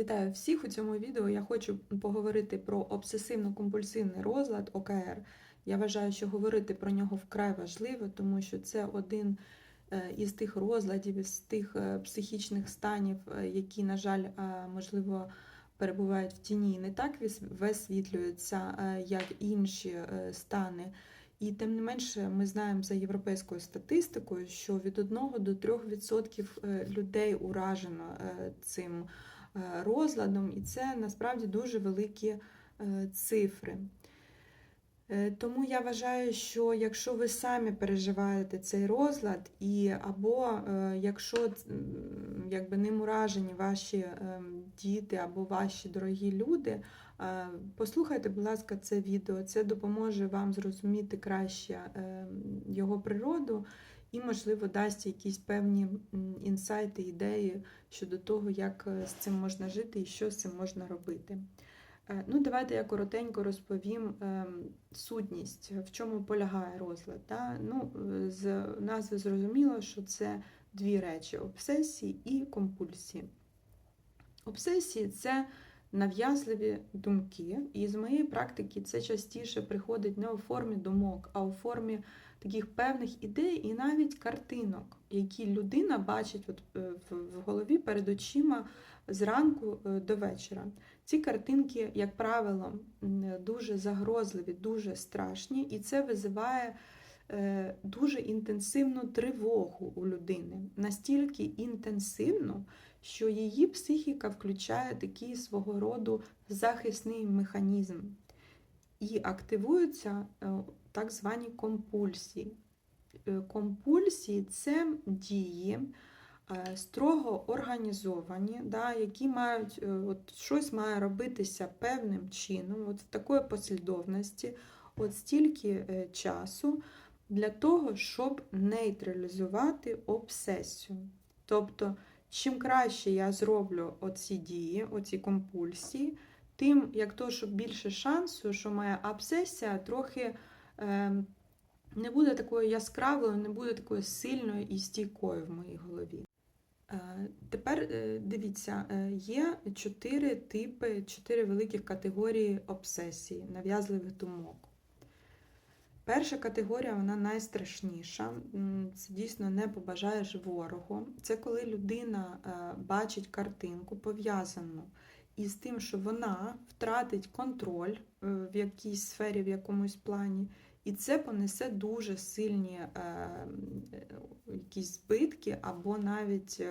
Вітаю всіх у цьому відео. Я хочу поговорити про обсесивно-компульсивний розлад ОКР. Я вважаю, що говорити про нього вкрай важливо, тому що це один е, із тих розладів, із тих е, психічних станів, е, які, на жаль, можливо, перебувають в тіні не так вис- висвітлюються, як інші стани. І тим не менше, ми знаємо за європейською статистикою, що від 1 до 3% е, людей уражено цим е, розладом, і це насправді дуже великі е, цифри. Е, Тому я вважаю, що якщо ви самі переживаєте цей розлад, і або е, якщо якби ним уражені ваші е, діти або ваші дорогі люди, е, послухайте, будь ласка, це відео. Це допоможе вам зрозуміти краще е, його природу і, можливо, дасть якісь певні інсайти, ідеї щодо того, як е, з цим можна жити і що з цим можна робити. Е, Ну, давайте я коротенько розповім ем, сутність, в чому полягає розлад. Да? Ну, е, з назви зрозуміло, що це дві речі: обсесії і компульсії. Обсесії це нав'язливі думки, і з моєї практики це частіше приходить не у формі думок, а у формі таких певних ідей і навіть картинок, які людина бачить от, е, в голові перед очима зранку е, до вечора. Ці картинки, як правило, дуже загрозливі, дуже страшні, і це визиває е, дуже інтенсивну тривогу у людини. Настільки інтенсивну, що її психіка включає такий свого роду захисний механізм. І активуються е, так звані компульсії. Е, Компульсії це дії е, строго організовані, да, які мають от щось має робитися певним чином, от в такої послідовності, от стільки часу для того, щоб нейтралізувати обсесію. Тобто, чим краще я зроблю оці дії, оці компульсії, тим як то, що більше шансу, що моя обсесія трохи е, не буде такою яскравою, не буде такою сильною і стійкою в моїй голові. Е, Тепер е, дивіться, е, є чотири типи, чотири великих категорії обсесії, нав'язливих думок. Перша категорія, вона найстрашніша. Це дійсно не побажаєш ворогу. Це коли людина е, бачить картинку, пов'язану із тим, що вона втратить контроль е, в якійсь сфері, в якомусь плані, і це понесе дуже сильні е, якісь збитки або навіть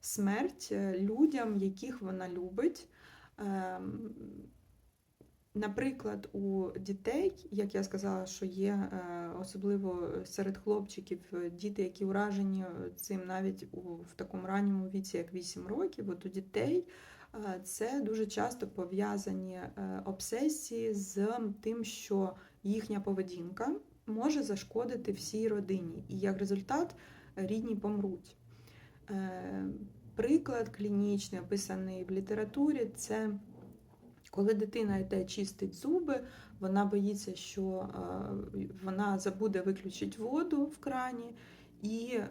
смерть людям, яких вона любить. Наприклад, у дітей, як я сказала, що є е, особливо серед хлопчиків е, діти, які уражені цим навіть у в такому ранньому віці, як 8 років, от у дітей е, це дуже часто пов'язані е, обсесії з тим, що їхня поведінка може зашкодити всій родині, і як результат рідні помруть. Е, Приклад клінічний, описаний в літературі, це коли дитина йде чистить зуби, вона боїться, що е, вона забуде виключити воду в крані, і е,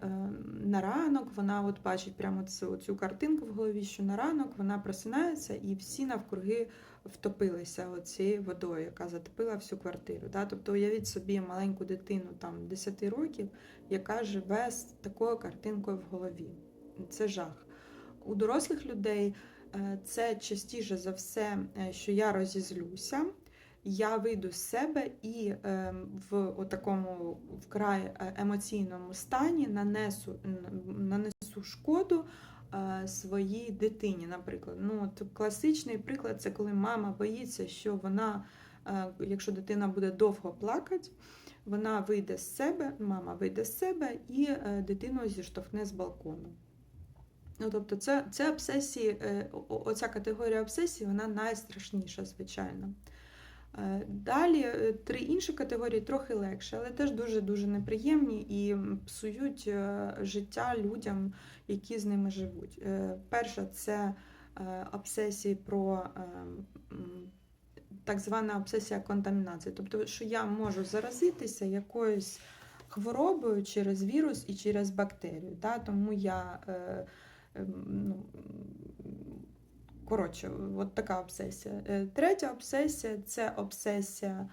на ранок вона от бачить прямо цю, цю картинку в голові, що на ранок вона просинається і всі навкруги втопилися цією водою, яка затопила всю квартиру. Да? Тобто уявіть собі маленьку дитину там 10 років, яка живе з такою картинкою в голові. Це жах. У дорослих людей це частіше за все, е, що я розізлюся, я вийду з себе і е, в такому вкрай е, емоційному стані нанесу, нанесу шкоду е, своїй дитині, наприклад. Ну, от класичний приклад це коли мама боїться, що вона, е, якщо дитина буде довго плакати, вона вийде з себе, мама вийде з себе і е, дитину зіштовхне з балкону. Ну, тобто, це, це обсесії, е, оця категорія обсесії, вона найстрашніша, звичайно. Е, Далі е, три інші категорії трохи легше, але теж дуже-дуже неприємні і псують життя людям, які з ними живуть. Перша це обсесії про так звана обсесія контамінації. Тобто, що я можу заразитися якоюсь хворобою через вірус і через бактерію. Да? Тому я ну, коротше, от така обсесія. Е, Третя обсесія це обсесія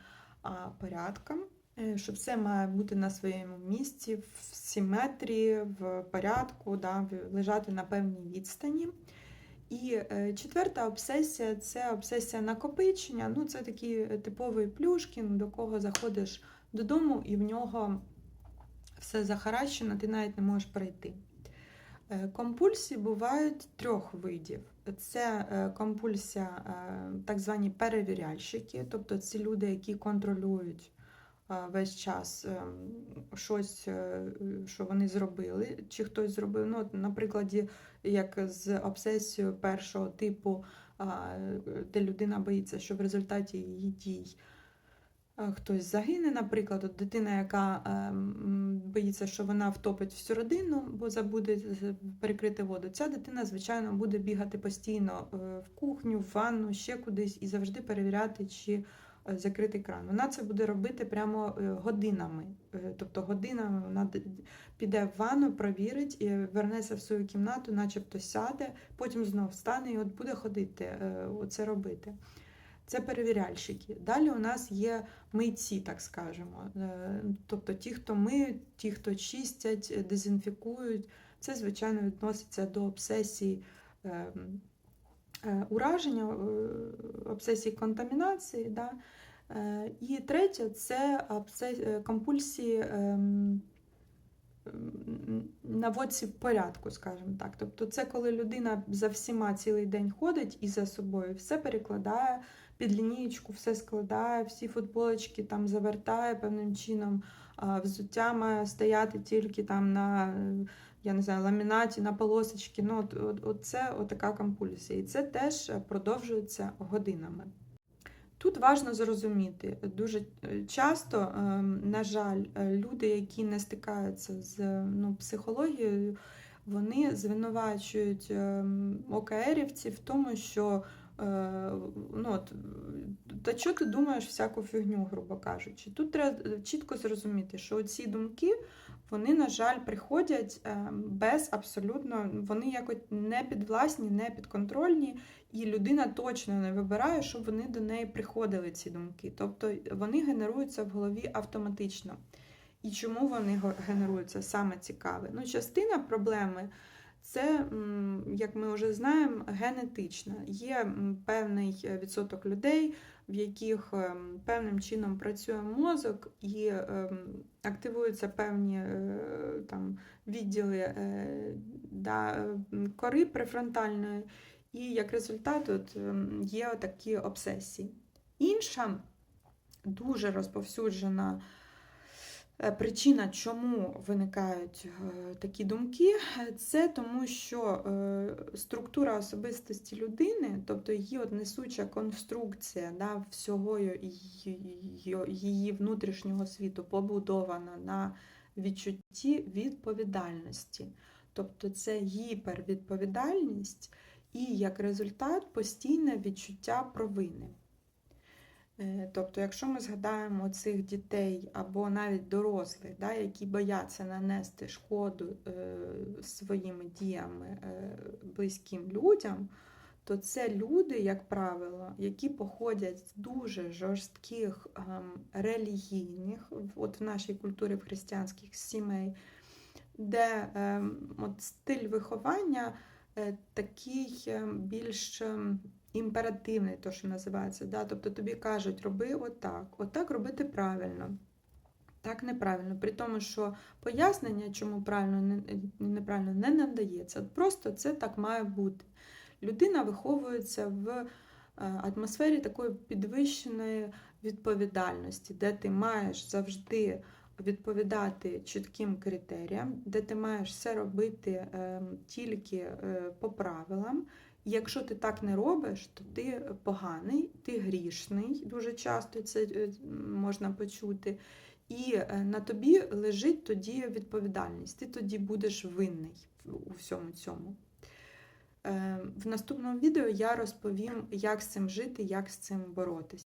порядком, е, що все має бути на своєму місці, в симетрії, в порядку, да, лежати на певній відстані. І е, четверта обсесія це обсесія накопичення. Ну, це такий типовий плюшкін, до кого заходиш додому, і в нього все захаращено, ти навіть не можеш пройти. Е, Компульсії бувають трьох видів. Це е, компульсія, е, так звані перевіряльщики, тобто це люди, які контролюють весь час щось, що вони зробили, чи хтось зробив. Ну, на як з обсесією першого типу, де людина боїться, що в результаті її дій хтось загине, наприклад, от дитина, яка е, боїться, що вона втопить всю родину, бо забуде перекрити воду. Ця дитина, звичайно, буде бігати постійно е, в кухню, в ванну, ще кудись і завжди перевіряти, чи е, закритий кран. Вона це буде робити прямо е, годинами. Е, Тобто годинами вона піде в ванну, провірить і вернеться в свою кімнату, начебто сяде, потім знов встане і от буде ходити, е, це робити. Це перевіряльщики. Далі у нас є мийці, так скажемо. Е, Тобто ті, хто миють, ті, хто чистять, дезінфікують. Це, звичайно, відноситься до обсесії е, е, ураження, е, обсесії контамінації. Да? І третє це компульсії ем, м, наводці порядку, скажімо так. Тобто, це коли людина за всіма цілий день ходить і за собою все перекладає під лінієчку, все складає, всі футболочки там завертає певним чином. Взуття має стояти тільки там на е, я не знаю, ламінаті, на полосочки. Ну, от, от, от це отака компульсія. І це теж продовжується годинами. Тут важливо зрозуміти, дуже е, часто, ем, на жаль, е, люди, які не стикаються з ну, психологією, вони звинувачують ем, ОКРівців в тому, що е, ну, от, та що ти думаєш всяку фігню, грубо кажучи. Тут треба е, чітко зрозуміти, що ці думки, вони, на жаль, приходять ем, без абсолютно, вони якось не підвласні, не підконтрольні. І людина точно не вибирає, щоб вони до неї приходили, ці думки. Тобто вони генеруються в голові автоматично. І чому вони генеруються саме цікаве? Ну, частина проблеми це, як ми вже знаємо, генетична. Є певний е, відсоток людей, в яких ем, певним чином працює мозок і ем, активуються певні е, там, відділи е, да, кори префронтальної. І як результат от, є такі обсесії. Інша дуже розповсюджена е, причина, чому виникають е, такі думки, е, це тому, що е, структура особистості людини, тобто її от несуча конструкція да, всього її внутрішнього світу побудована на відчутті відповідальності. Тобто це гіпервідповідальність і як результат постійне відчуття провини. Е, Тобто, якщо ми згадаємо цих дітей або навіть дорослих, да, які бояться нанести шкоду е, своїми діями е, близьким людям, то це люди, як правило, які походять з дуже жорстких ем, релігійних, от в нашій культурі в християнських сімей, де ем, от стиль виховання такий ем, більш імперативний, то що називається. Да? Тобто тобі кажуть, роби отак, отак робити правильно. Так неправильно, при тому, що пояснення, чому правильно не, неправильно, не надається. Просто це так має бути. Людина виховується в е, атмосфері такої підвищеної відповідальності, де ти маєш завжди відповідати чітким критеріям, де ти маєш все робити е, тільки е, по правилам. Якщо ти так не робиш, то ти поганий, ти грішний, дуже часто це е, можна почути. І е, на тобі лежить тоді відповідальність. Ти тоді будеш винний у всьому цьому. Е, В наступному відео я розповім, як з цим жити, як з цим боротися.